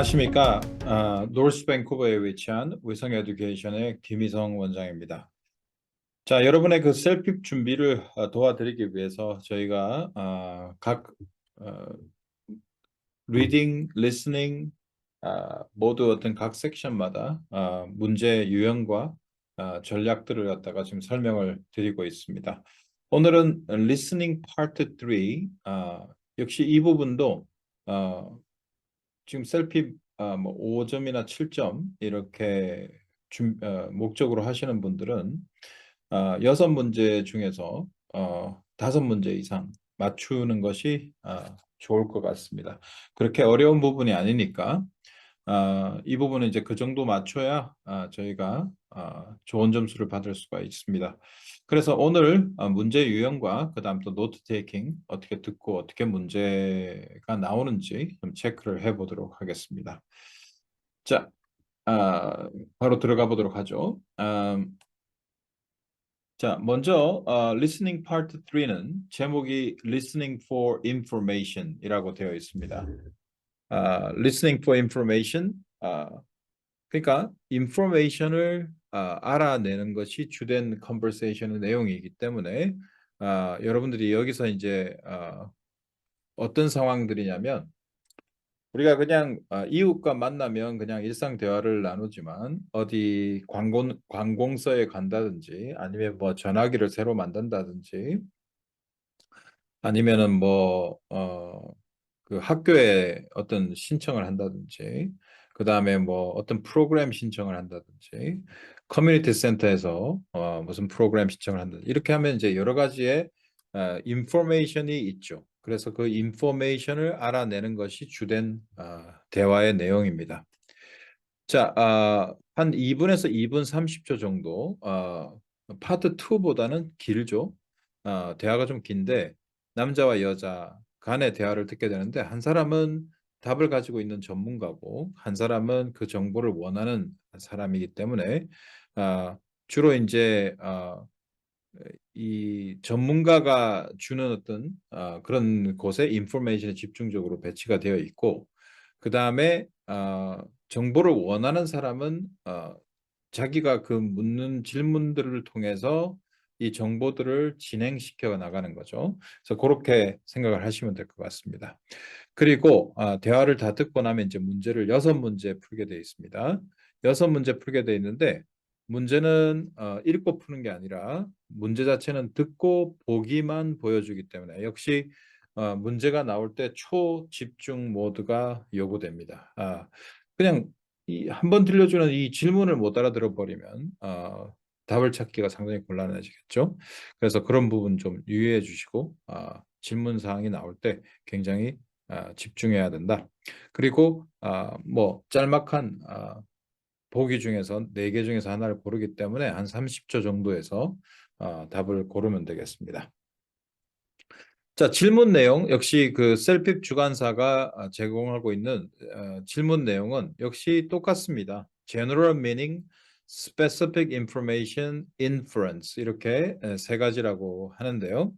안녕하십니까. 아, 노스 밴쿠버에 위치한 위성 에듀케이션의 김희성 원장입니다. 자, 여러분의 그 셀픽 준비를 아, 도와드리기 위해서 저희가 아, 각 어, 리딩, 리스닝 아, 모두 어떤 각 섹션마다 아, 문제 유형과 아, 전략들을 갖다가 지금 설명을 드리고 있습니다. 오늘은 리스닝 파트 3 아, 역시 이 부분도 어, 지금 셀피 아, 뭐 5점이나 7점 이렇게 준, 어, 목적으로 하시는 분들은 어, 여섯 문제 중에서 어, 다섯 문제 이상 맞추는 것이 아, 좋을 것 같습니다. 그렇게 어려운 부분이 아니니까 아, 이 부분은 이제 그 정도 맞춰야 아, 저희가 아, 좋은 점수를 받을 수가 있습니다. 그래서 오늘 아, 문제 유형과 그 다음 또 노트 테이킹 어떻게 듣고 어떻게 문제가 나오는지 좀 체크를 해보도록 하겠습니다. 자, 아, 바로 들어가 보도록 하죠. 아, 자, 먼저 어, listening part 3는 제목이 listening for information 이라고 되어 있습니다. 아, listening for information. 아, 그러니까 information을 아, 알아내는 것이 주된 conversation의 내용이기 때문에 아, 여러분들이 여기서 이제 아, 어떤 상황들이냐면 우리가 그냥 아, 이웃과 만나면 그냥 일상 대화를 나누지만 어디 관공, 관공서에 간다든지 아니면 뭐 전화기를 새로 만든다든지 아니면은 뭐 어, 그 학교에 어떤 신청을 한다든지 그 다음에 뭐 어떤 프로그램 신청을 한다든지 커뮤니티 센터에서 어, 무슨 프로그램 신청을 한다 이렇게 하면 이제 여러 가지의 어, 인포메이션이 있죠. 그래서 그 인포메이션을 알아내는 것이 주된 어, 대화의 내용입니다. 자, 어, 한 2분에서 2분 30초 정도 어, 파트 2보다는 길죠. 어, 대화가 좀 긴데 남자와 여자 간의 대화를 듣게 되는데 한 사람은 답을 가지고 있는 전문가고 한 사람은 그 정보를 원하는 사람이기 때문에 아, 주로 이제 아, 이 전문가가 주는 어떤 아, 그런 곳에 인포메이션이 집중적으로 배치가 되어 있고 그 다음에 아, 정보를 원하는 사람은 아, 자기가 그 묻는 질문들을 통해서 이 정보들을 진행시켜 나가는 거죠. 그래서 그렇게 생각을 하시면 될 것 같습니다. 그리고 아, 대화를 다 듣고 나면 이제 문제를 여섯 문제 풀게 되어 있습니다. 여섯 문제 풀게 되어 있는데 문제는 어, 읽고 푸는 게 아니라 문제 자체는 듣고 보기만 보여주기 때문에 역시 어, 문제가 나올 때 초집중 모드가 요구됩니다. 아, 그냥 한 번 들려주는 이 질문을 못 알아들어 버리면 어, 답을 찾기가 상당히 곤란해지겠죠. 그래서 그런 부분 좀 유의해 주시고 아, 질문 사항이 나올 때 굉장히 아, 집중해야 된다. 그리고 아, 뭐 짤막한 아, 보기 중에서 네 개 중에서 하나를 고르기 때문에 한 30초 정도에서 아, 답을 고르면 되겠습니다. 자, 질문 내용 역시 그 셀픽 주관사가 아, 제공하고 있는 어, 질문 내용은 역시 똑같습니다. General meaning, specific information, inference 이렇게 세 가지라고 하는데요.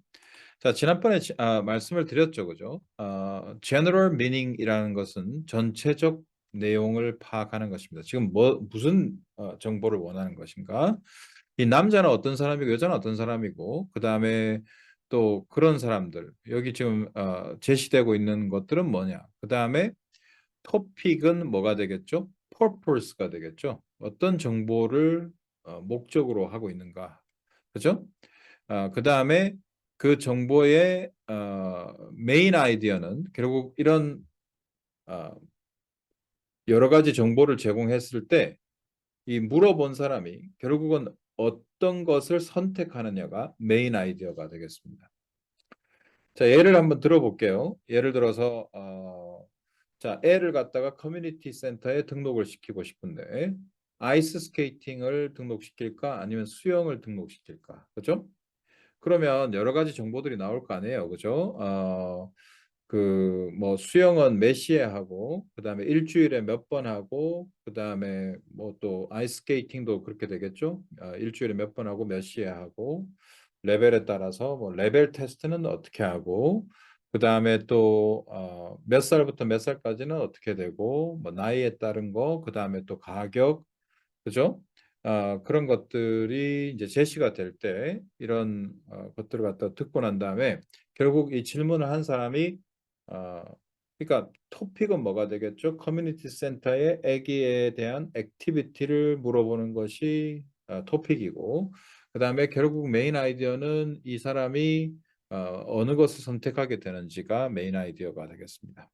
자, 지난번에 아, 말씀을 드렸죠, 그죠? 어, general meaning이라는 것은 전체적 내용을 파악하는 것입니다. 지금 뭐 무슨 어, 정보를 원하는 것인가? 이 남자는 어떤 사람이고 여자는 어떤 사람이고 그 다음에 또 그런 사람들 여기 지금 어, 제시되고 있는 것들은 뭐냐? 그 다음에 토픽은 뭐가 되겠죠? Purpose가 되겠죠. 어떤 정보를 어, 목적으로 하고 있는가, 그죠? 어, 그 다음에 그 정보의 어, 메인 아이디어는 결국 이런 어, 여러 가지 정보를 제공했을 때 이 물어본 사람이 결국은 어떤 것을 선택하느냐가 메인 아이디어가 되겠습니다. 자, 예를 한번 들어볼게요. 예를 들어서 어, 자, 애를 갖다가 커뮤니티 센터에 등록을 시키고 싶은데 아이스 스케이팅을 등록시킬까 아니면 수영을 등록시킬까 그죠? 그러면 여러 가지 정보들이 나올 거 아니에요 그죠? 어, 그 뭐 수영은 몇 시에 하고 그다음에 일주일에 몇 번 하고 그다음에 뭐 또 아이스 스케이팅도 그렇게 되겠죠? 어, 일주일에 몇 번 하고 몇 시에 하고 레벨에 따라서 뭐 레벨 테스트는 어떻게 하고 그 다음에 또, 어, 몇 살부터 몇 살까지는 어떻게 되고, 뭐, 나이에 따른 거, 그 다음에 또 가격, 그죠? 어, 그런 것들이 이제 제시가 될 때 이런 어, 것들을 갖다 듣고 난 다음에 결국 이 질문을 한 사람이 어, 그러니까 토픽은 뭐가 되겠죠? 커뮤니티 센터의 애기에 대한 액티비티를 물어보는 것이 어, 토픽이고 그 다음에 결국 메인 아이디어는 이 사람이 어, 어느 것을 선택하게 되는지가 메인 아이디어가 되겠습니다.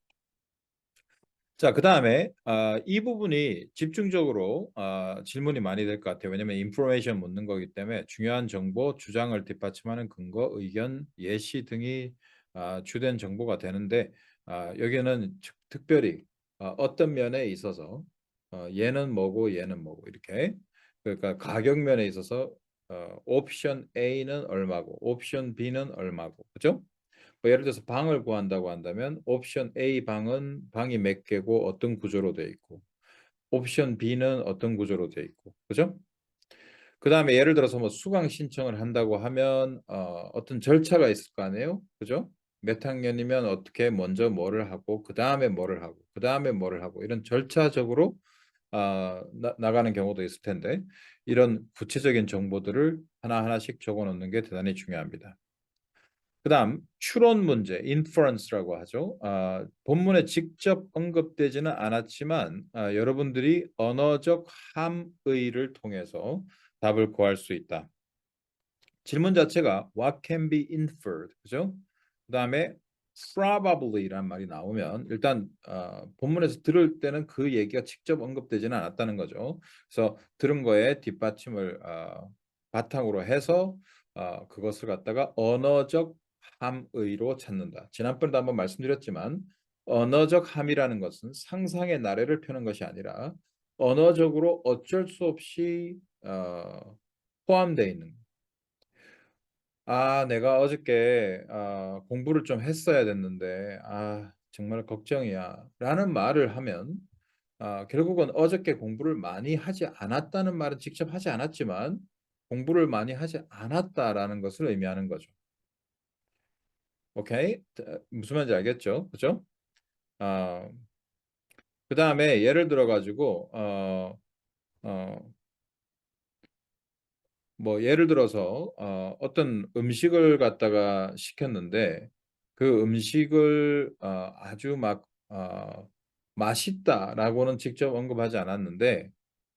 자, 그 다음에 아, 이 부분이 집중적으로 아, 질문이 많이 될 것 같아요. 왜냐하면 인포메이션 묻는 거기 때문에 중요한 정보, 주장을 뒷받침하는 근거, 의견, 예시 등이 아, 주된 정보가 되는데 아, 여기는 특- 특별히 아, 어떤 면에 있어서 어, 얘는 뭐고 얘는 뭐고 이렇게 그러니까 가격 면에 있어서 어, 옵션 A는 얼마고 옵션 B는 얼마고 그죠? 뭐 예를 들어서 방을 구한다고 한다면 옵션 A 방은 방이 몇 개고 어떤 구조로 되어 있고 옵션 B는 어떤 구조로 되어 있고 그죠? 그 다음에 예를 들어서 뭐 수강 신청을 한다고 하면 어, 어떤 절차가 있을 거 아니에요? 그죠? 몇 학년이면 어떻게 먼저 뭐를 하고 그 다음에 뭐를 하고 그 다음에 뭐를 하고 이런 절차적으로 아, 나, 나가는 경우도 있을 텐데 이런 구체적인 정보들을 하나하나씩 적어 놓는 게 대단히 중요합니다. 그 다음 추론 문제, inference라고 하죠. 아, 본문에 직접 언급되지는 않았지만 아, 여러분들이 언어적 함의를 통해서 답을 구할 수 있다. 질문 자체가 what can be inferred, 그죠? 그 다음에 probably란 말이 나오면 일단 어, 본문에서 들을 때는 그 얘기가 직접 언급되지는 않았다는 거죠. 그래서 들은 거에 뒷받침을 어, 바탕으로 해서 어, 그것을 갖다가 언어적 함의로 찾는다. 지난번에도 한번 말씀드렸지만 언어적 함이라는 것은 상상의 나래를 펴는 것이 아니라 언어적으로 어쩔 수 없이 어, 포함되어 있는 아, 내가 어저께 아, 공부를 좀 했어야 됐는데 아, 정말 걱정이야. 라는 말을 하면 아, 결국은 어저께 공부를 많이 하지 않았다는 말은 직접 하지 않았지만 공부를 많이 하지 않았다라는 것을 의미하는 거죠. 오케이? 자, 무슨 말인지 알겠죠? 그죠? 아, 그 다음에 예를 들어 가지고 어, 어, 뭐 예를 들어서 어, 어떤 음식을 갖다가 시켰는데 그 음식을 어, 아주 막 어, 맛있다라고는 직접 언급하지 않았는데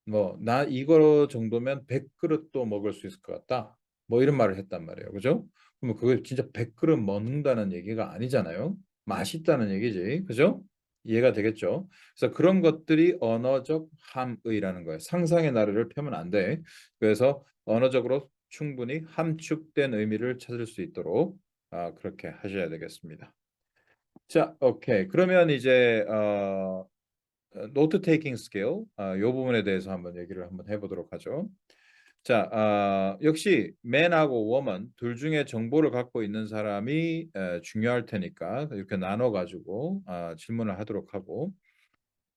뭐 나 이거 정도면 100그릇도 먹을 수 있을 것 같다. 뭐 이런 말을 했단 말이에요. 그죠? 그러면 그게 진짜 100그릇 먹는다는 얘기가 아니잖아요. 맛있다는 얘기지. 그죠? 이해가 되겠죠? 그래서 그런 것들이 언어적 함의라는 거예요. 상상의 나래를 펴면 안 돼. 그래서 언어적으로 충분히 함축된 의미를 찾을 수 있도록 아, 그렇게 하셔야 되겠습니다. 자, 오케이. 그러면 이제 어, 노트 테이킹 스킬 아, 요 부분에 대해서 한번 얘기를 한번 해보도록 하죠. 자, 아, 역시 맨하고 워먼 둘 중에 정보를 갖고 있는 사람이 에, 중요할 테니까 이렇게 나눠 가지고 아, 질문을 하도록 하고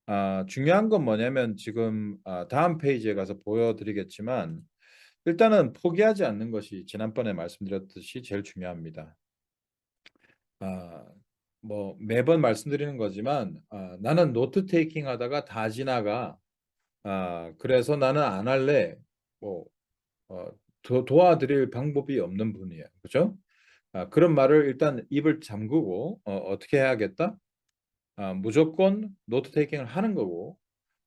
아, 중요한 건 뭐냐면 지금 아, 다음 페이지에 가서 보여드리겠지만 일단은 포기하지 않는 것이 지난번에 말씀드렸듯이 제일 중요합니다. 아, 뭐 매번 말씀드리는 거지만 아, 나는 노트 테이킹 하다가 다 지나가. 아, 그래서 나는 안 할래. 뭐 어, 도, 도와드릴 방법이 없는 분이에요. 그죠? 아, 그런 말을 일단 입을 잠그고 어, 어떻게 해야겠다? 아, 무조건 노트 테이킹을 하는 거고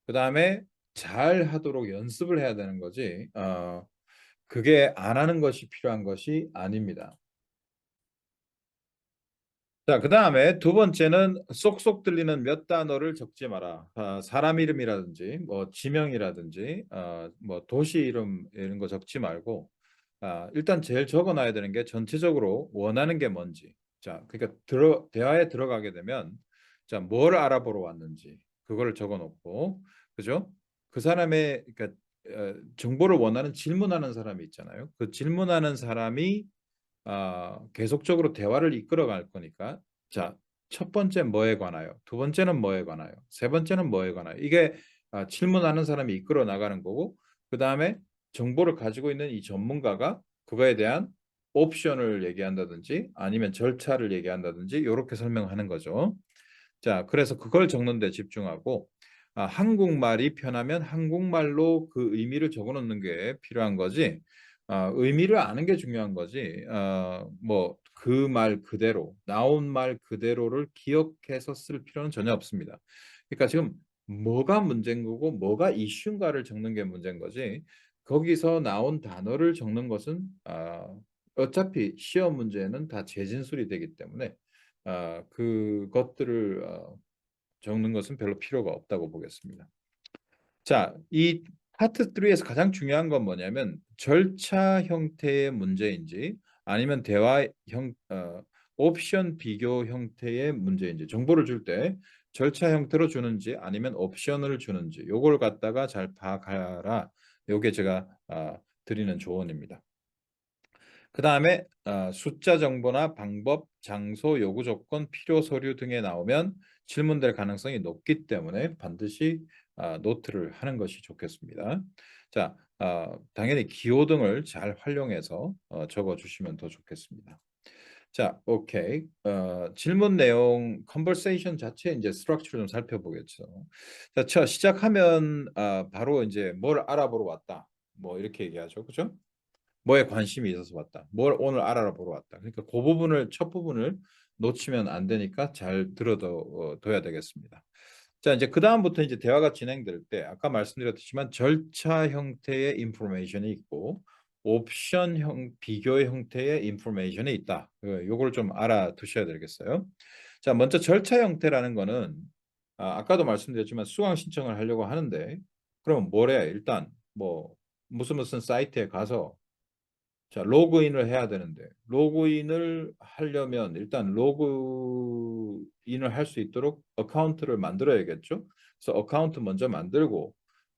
그 다음에 잘 하도록 연습을 해야 되는 거지. 어, 그게 안 하는 것이 필요한 것이 아닙니다. 자, 그 다음에 두 번째는 쏙쏙 들리는 몇 단어를 적지 마라. 아, 사람 이름이라든지, 뭐 지명이라든지, 아, 뭐 도시 이름 이런 거 적지 말고, 아, 일단 제일 적어놔야 되는 게 전체적으로 원하는 게 뭔지. 자, 그러니까 들어 대화에 들어가게 되면, 자, 뭘 알아보러 왔는지 그거를 적어놓고, 그죠? 그 사람의 그러니까 어, 정보를 원하는 질문하는 사람이 있잖아요. 그 질문하는 사람이 아, 계속적으로 대화를 이끌어갈 거니까 자, 첫 번째 뭐에 관하여, 두 번째는 뭐에 관하여, 세 번째는 뭐에 관하여 이게 아, 질문하는 사람이 이끌어 나가는 거고 그 다음에 정보를 가지고 있는 이 전문가가 그거에 대한 옵션을 얘기한다든지 아니면 절차를 얘기한다든지 이렇게 설명하는 거죠. 자, 그래서 그걸 적는 데 집중하고 아, 한국말이 편하면 한국말로 그 의미를 적어 놓는 게 필요한 거지. 아, 의미를 아는 게 중요한 거지. 아, 뭐그 말 그대로 나온 말 그대로를 기억해서 쓸 필요는 전혀 없습니다. 그러니까 지금 뭐가 문제인 거고 뭐가 이슈인가를 적는 게 문제인 거지. 거기서 나온 단어를 적는 것은 아, 어차피 시험 문제는 다 재진술이 되기 때문에 아, 그것들을 어, 적는 것은 별로 필요가 없다고 보겠습니다. 자, 이 파트 3에서 가장 중요한 건 뭐냐면 절차 형태의 문제인지 아니면 대화 형 어, 옵션 비교 형태의 문제인지 정보를 줄 때 절차 형태로 주는지 아니면 옵션을 주는지 요걸 갖다가 잘 파악하라. 요게 제가 아, 드리는 조언입니다. 그 다음에 어, 숫자 정보나 방법, 장소, 요구 조건, 필요 서류 등에 나오면 질문될 가능성이 높기 때문에 반드시 어, 노트를 하는 것이 좋겠습니다. 자, 어, 당연히 기호 등을 잘 활용해서 어, 적어주시면 더 좋겠습니다. 자, 오케이. 어, 질문 내용, 컨버세이션 자체 이제 스트럭처를 좀 살펴보겠죠. 자, 저 시작하면 어, 바로 이제 뭘 알아보러 왔다. 뭐 이렇게 얘기하죠, 그죠? 뭐에 관심이 있어서 왔다. 뭘 오늘 알아보러 왔다. 그러니까 그 부분을 첫 부분을 놓치면 안 되니까 잘 들어둬야 되겠습니다. 자 이제 그 다음부터 이제 대화가 진행될 때 아까 말씀드렸지만 절차 형태의 인포메이션이 있고 옵션 형 비교의 형태의 인포메이션이 있다. 요걸 좀 알아두셔야 되겠어요. 자 먼저 절차 형태라는 거는 아, 아까도 말씀드렸지만 수강 신청을 하려고 하는데 그럼 뭐래 일단 뭐 무슨 무슨 사이트에 가서 자, 로그인을 해야 되는데 로그인을 하려면 일단 로그인을 할 수 있도록 어카운트를 만들어야겠죠. 그래서 어카운트 먼저 만들고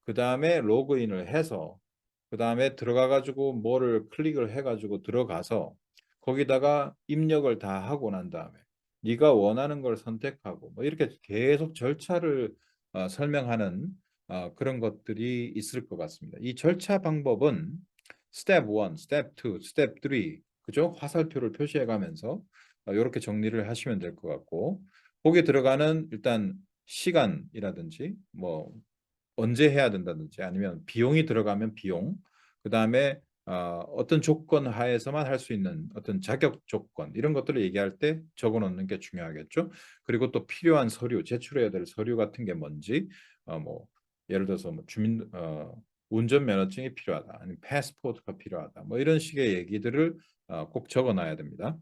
그 다음에 로그인을 해서 그 다음에 들어가 가지고 뭐를 클릭을 해 가지고 들어가서 거기다가 입력을 다 하고 난 다음에 네가 원하는 걸 선택하고 뭐 이렇게 계속 절차를 어, 설명하는 어, 그런 것들이 있을 것 같습니다. 이 절차 방법은 스텝 1, 스텝 2, 스텝 3 그죠? 화살표를 표시해 가면서 이렇게 어, 정리를 하시면 될 것 같고 거기에 들어가는 일단 시간이라든지 뭐 언제 해야 된다든지 아니면 비용이 들어가면 비용 그 다음에 어, 어떤 조건 하에서만 할 수 있는 어떤 자격 조건 이런 것들을 얘기할 때 적어 놓는 게 중요하겠죠. 그리고 또 필요한 서류, 제출해야 될 서류 같은 게 뭔지 어, 뭐 예를 들어서 뭐 주민 어, 운전면허증이 필요하다. 아니면 패스포트가 필요하다. 뭐 이런 식의 얘기들을 어, 꼭 적어놔야 됩니다.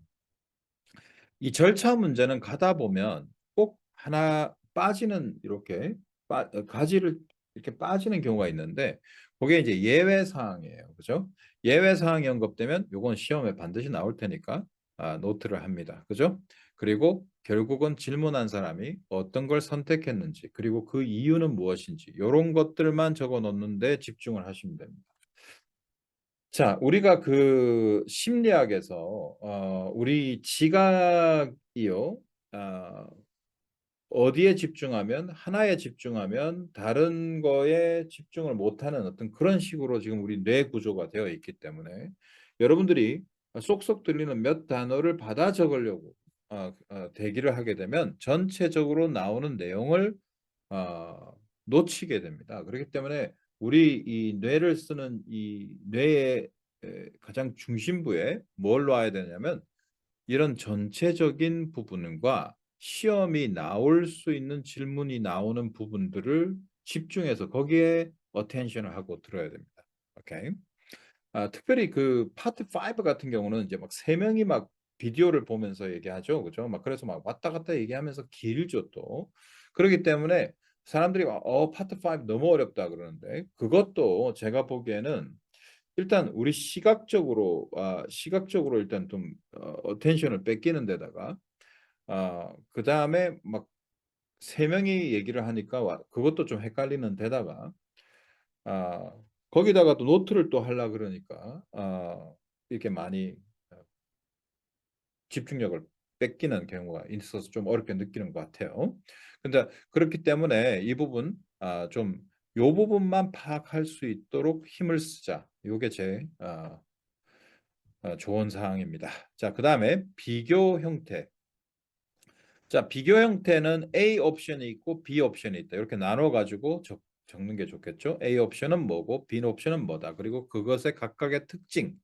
이 절차 문제는 가다 보면 꼭 하나 빠지는 이렇게 빠, 어, 가지를 이렇게 빠지는 경우가 있는데 그게 이제 예외 사항이에요. 그죠? 예외 사항이 언급되면 요건 시험에 반드시 나올 테니까 아, 노트를 합니다. 그죠? 그리고 결국은 질문한 사람이 어떤 걸 선택했는지 그리고 그 이유는 무엇인지 이런 것들만 적어 놓는데 집중을 하시면 됩니다. 자, 우리가 그 심리학에서 어, 우리 지각이요 어, 어디에 집중하면 하나에 집중하면 다른 거에 집중을 못하는 어떤 그런 식으로 지금 우리 뇌 구조가 되어 있기 때문에 여러분들이 쏙쏙 들리는 몇 단어를 받아 적으려고 어, 어, 대기를 하게 되면 전체적으로 나오는 내용을 어, 놓치게 됩니다. 그렇기 때문에 우리 이 뇌를 쓰는 이 뇌의 가장 중심부에 뭘 놔야 되냐면 이런 전체적인 부분과 시험이 나올 수 있는 질문이 나오는 부분들을 집중해서 거기에 어텐션을 하고 들어야 됩니다. 오케이. 아, 특별히 그 파트 5 같은 경우는 이제 막 세 명이 막 비디오를 보면서 얘기하죠. 그죠? 막 그래서 막 왔다 갔다 얘기하면서 길죠 또. 그렇기 때문에 사람들이 어 파트 5 너무 어렵다 그러는데 그것도 제가 보기에는 일단 우리 시각적으로 아 시각적으로 일단 좀 어, 어텐션을 뺏기는 데다가 아 그 다음에 막 세 명이 얘기를 하니까 와, 그것도 좀 헷갈리는 데다가 아 거기다가 또 노트를 또 하려 그러니까 아 이렇게 많이 집중력을 뺏기는 경우가 있어서 좀 어렵게 느끼는 것 같아요. 근데 그렇기 때문에 이 부분 아, 좀요 부분만 파악할 수 있도록 힘을 쓰자. 요게 제 아, 어, 좋은 사항입니다. 자, 그 다음에 비교 형태. 자, 비교 형태는 A 옵션이 있고 B 옵션이 있다. 이렇게 나눠 가지고 적, 적는 게 좋겠죠. A 옵션은 뭐고 B 옵션은 뭐다. 그리고 그것의 각각의 특징.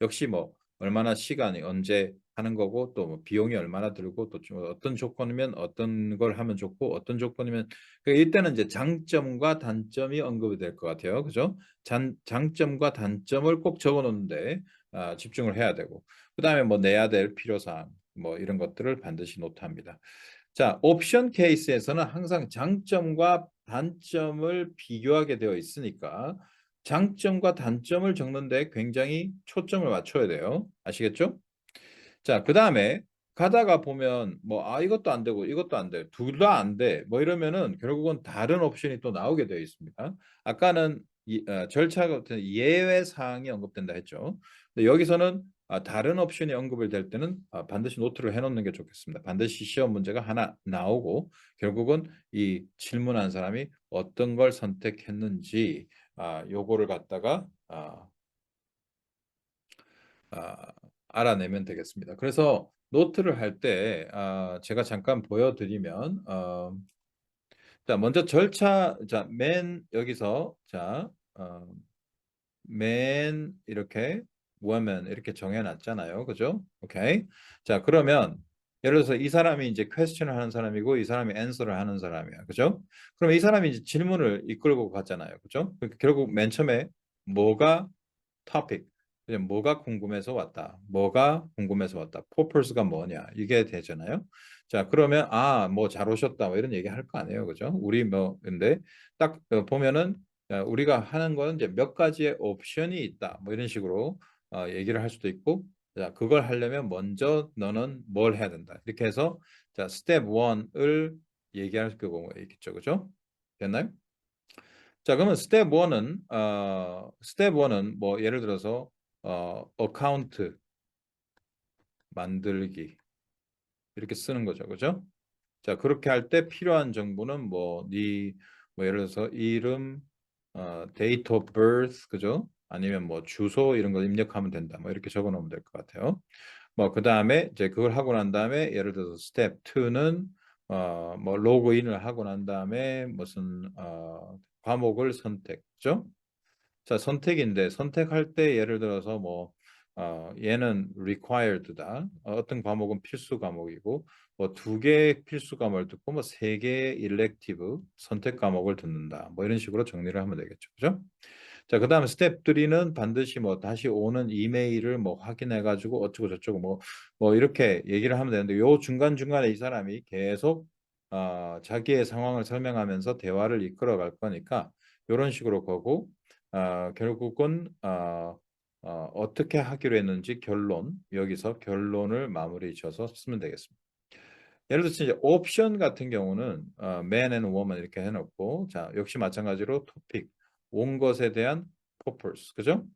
역시 뭐 얼마나 시간이 언제 하는 거고 또 뭐 비용이 얼마나 들고 또좀 어떤 조건이면 어떤 걸 하면 좋고 어떤 조건이면 그 이때는 이제 장점과 단점이 언급이 될 것 같아요. 그죠? 장, 장점과 단점을 꼭 적어 놓는데 아, 집중을 해야 되고 그다음에 뭐 내야 될 필요 사항 뭐 이런 것들을 반드시 노트합니다. 자, 옵션 케이스에서는 항상 장점과 단점을 비교하게 되어 있으니까 장점과 단점을 적는데 굉장히 초점을 맞춰야 돼요. 아시겠죠? 자, 그 다음에 가다가 보면 뭐 아 이것도 안 되고 이것도 안 돼. 둘 다 안 돼. 뭐 이러면은 결국은 다른 옵션이 또 나오게 되어 있습니다. 아까는 이, 어, 절차 같은 예외 사항이 언급된다 했죠. 근데 여기서는 아, 다른 옵션이 언급이 될 때는 아, 반드시 노트를 해놓는 게 좋겠습니다. 반드시 시험 문제가 하나 나오고 결국은 이 질문한 사람이 어떤 걸 선택했는지 아, 요거를 갖다가 아, 아, 알아내면 되겠습니다. 그래서 노트를 할 때 아, 제가 잠깐 보여드리면 어, 자 먼저 절차 자맨 여기서 자 어, 맨 이렇게 woman 이렇게 정해놨잖아요. 그죠? 오케이. 자 그러면 예를 들어서 이 사람이 이제 퀘스천을 하는 사람이고 이 사람이 앤서를 하는 사람이야. 그죠? 그럼 이 사람이 이제 질문을 이끌고 갔잖아요. 그죠? 그러니까 결국 맨 처음에 뭐가 topic 그냥 뭐가 궁금해서 왔다. 뭐가 궁금해서 왔다. purpose가 뭐냐. 이게 되잖아요. 자, 그러면 아, 뭐 잘 오셨다. 뭐 이런 얘기 할 거 아니에요. 그죠? 우리 뭐 근데 딱 어, 보면은 어, 우리가 하는 거는 이제 몇 가지의 옵션이 있다. 뭐 이런 식으로 어, 얘기를 할 수도 있고 자, 그걸 하려면 먼저 너는 뭘 해야 된다. 이렇게 해서 자, 스텝 1을 얘기할 경우가 있겠죠. 그죠? 됐나요? 자, 그러면 스텝 1은 어, 스텝 1은 뭐 예를 들어서 어, 어카운트 만들기 이렇게 쓰는 거죠. 그죠? 자, 그렇게 할 때 필요한 정보는 뭐, 네, 뭐 예를 들어서 이름, 어, of birth, 그죠? 아니면 뭐 주소 이런 거 입력하면 된다. 뭐 이렇게 적어 놓으면 될 것 같아요. 뭐, 그 다음에 이제 그걸 하고 난 다음에 예를 들어서 스텝 2는 어, 뭐 로그인을 하고 난 다음에 무슨 어, 과목을 선택죠? 자, 선택인데 선택할 때 예를 들어서 뭐 어, 얘는 required다. 어, 어떤 과목은 필수 과목이고 뭐 두개 필수 과목을 듣고 뭐 세개 elective 선택 과목을 듣는다. 뭐 이런 식으로 정리를 하면 되겠죠. 그죠? 자, 그 다음에 스텝 3는 반드시 뭐 다시 오는 이메일을 뭐 확인해 가지고 어쩌고 저쩌고 뭐 뭐 이렇게 얘기를 하면 되는데 요 중간중간에 이 사람이 계속 어, 자기의 상황을 설명하면서 대화를 이끌어 갈 거니까 이런 식으로 거고 어, 결국은 어, 어, 어떻게 하기로 했는지 결론 여기서 결론을 마무리 지어서 쓰면 되겠습니다. 예를 들어서 이제 옵션 같은 경우는 어, man and woman 이렇게 해놓고 자 역시 마찬가지로 토픽 온 것에 대한 purpose 그죠?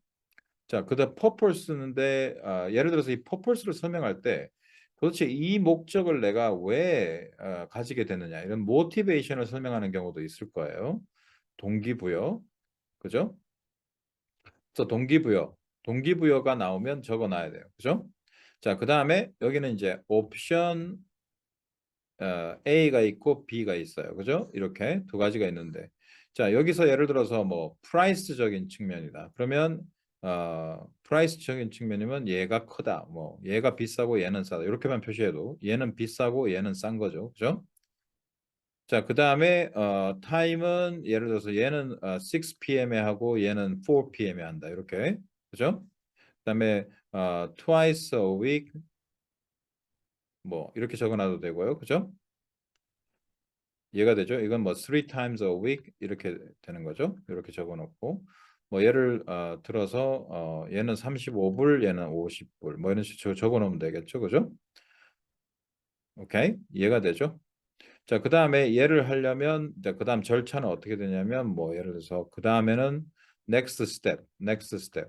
자 그다음 purpose인데 어, 예를 들어서 이 purpose를 설명할 때 도대체 이 목적을 내가 왜 어, 가지게 됐느냐 이런 모티베이션을 설명하는 경우도 있을 거예요. 동기부여 그죠? 그래서 동기부여 동기부여가 나오면 적어놔야 돼요. 그죠? 자, 그 다음에 여기는 이제 옵션 어, A가 있고 B가 있어요. 그죠? 이렇게 두 가지가 있는데 자, 여기서 예를 들어서 뭐 프라이스적인 측면이다. 그러면 어, 프라이스적인 측면이면 얘가 크다. 뭐 얘가 비싸고 얘는 싸다. 이렇게만 표시해도 얘는 비싸고 얘는 싼 거죠. 그죠? 자, 그 다음에 어, 타임은 예를 들어서 얘는 어, 6pm에 하고 얘는 4pm에 한다. 이렇게. 그죠? 그 다음에 어, twice a week 뭐 이렇게 적어놔도 되고요. 그죠? 이해가 되죠? 이건 뭐 three times a week 이렇게 되는 거죠. 이렇게 적어놓고 뭐 예를 어, 들어서 어, 얘는 35불, 얘는 50불 뭐 이런 식으로 적어놓으면 되겠죠. 그죠? 오케이? 이해가 되죠? 자, 그 다음에 얘를 하려면 그 다음 절차는 어떻게 되냐면 뭐 예를 들어서 그 다음에는 next step, next step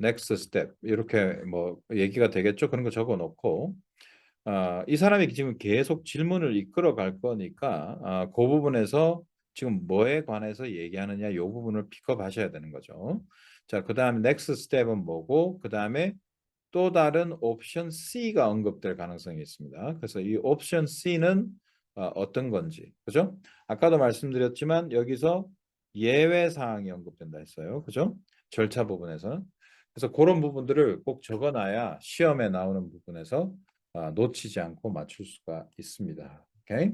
next step 이렇게 뭐 얘기가 되겠죠. 그런 거 적어 놓고 아, 이 사람이 지금 계속 질문을 이끌어 갈 거니까 아, 그 부분에서 지금 뭐에 관해서 얘기하느냐 이 부분을 픽업 하셔야 되는 거죠. 자, 그 다음에 next step은 뭐고, 그 다음에 또 다른 옵션 C가 언급될 가능성이 있습니다. 그래서 이 옵션 C는 어, 떤 건지, 그죠? 아까도 말씀드렸지만 여기서 예외 사항이 언급된다 했어요. 그죠? 절차 부분에서는. 그래서 그런 부분들을 꼭 적어놔야 시험에 나오는 부분에서 아, 놓치지 않고 맞출 수가 있습니다. 오케이?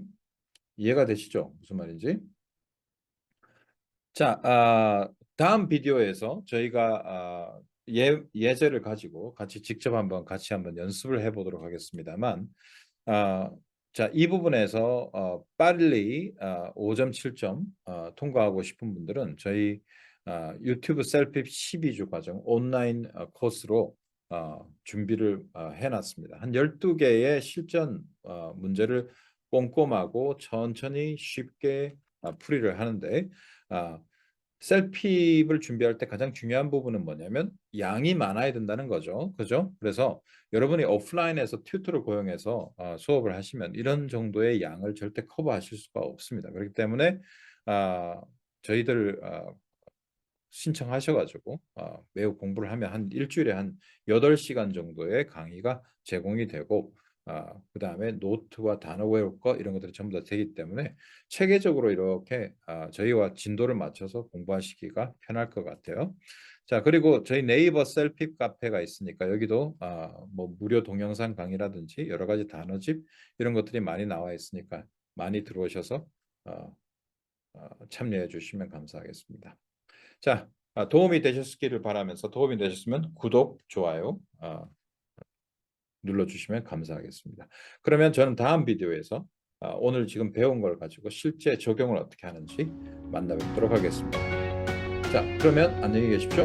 이해가 되시죠? 무슨 말인지? 자, 아, 다음 비디오에서 저희가 아, 예, 예제를 가지고 같이 직접 한번 같이 한번 연습을 해보도록 하겠습니다만, 아, 자, 이 부분에서 어, 빨리 어, 5.7점 어, 통과하고 싶은 분들은 저희 어, 유튜브 셀핍 12주 과정 온라인 어, 코스로 어, 준비를 어, 해놨습니다. 한 12개의 실전 어, 문제를 꼼꼼하고 천천히 쉽게 어, 풀이를 하는데 어, 셀핍을 준비할 때 가장 중요한 부분은 뭐냐면 양이 많아야 된다는 거죠. 그죠? 그래서 여러분이 오프라인에서 튜터를 고용해서 어, 수업을 하시면 이런 정도의 양을 절대 커버하실 수가 없습니다. 그렇기 때문에 어, 저희들 어, 신청하셔가지고 어, 매우 공부를 하면 한 일주일에 한 8시간 정도의 강의가 제공이 되고 어, 그 다음에 노트와 단어 외울 거 이런 것들이 전부 다 되기 때문에 체계적으로 이렇게 어, 저희와 진도를 맞춰서 공부하시기가 편할 것 같아요. 자 그리고 저희 네이버 셀픽 카페가 있으니까 여기도 어, 뭐 무료 동영상 강의라든지 여러 가지 단어집 이런 것들이 많이 나와 있으니까 많이 들어오셔서 어, 어, 참여해 주시면 감사하겠습니다. 자, 아, 도움이 되셨기를 바라면서 도움이 되셨으면 구독, 좋아요 어, 눌러주시면 감사하겠습니다. 그러면 저는 다음 비디오에서 아, 오늘 지금 배운 걸 가지고 실제 적용을 어떻게 하는지 만나뵙도록 하겠습니다. 자, 그러면 안녕히 계십시오.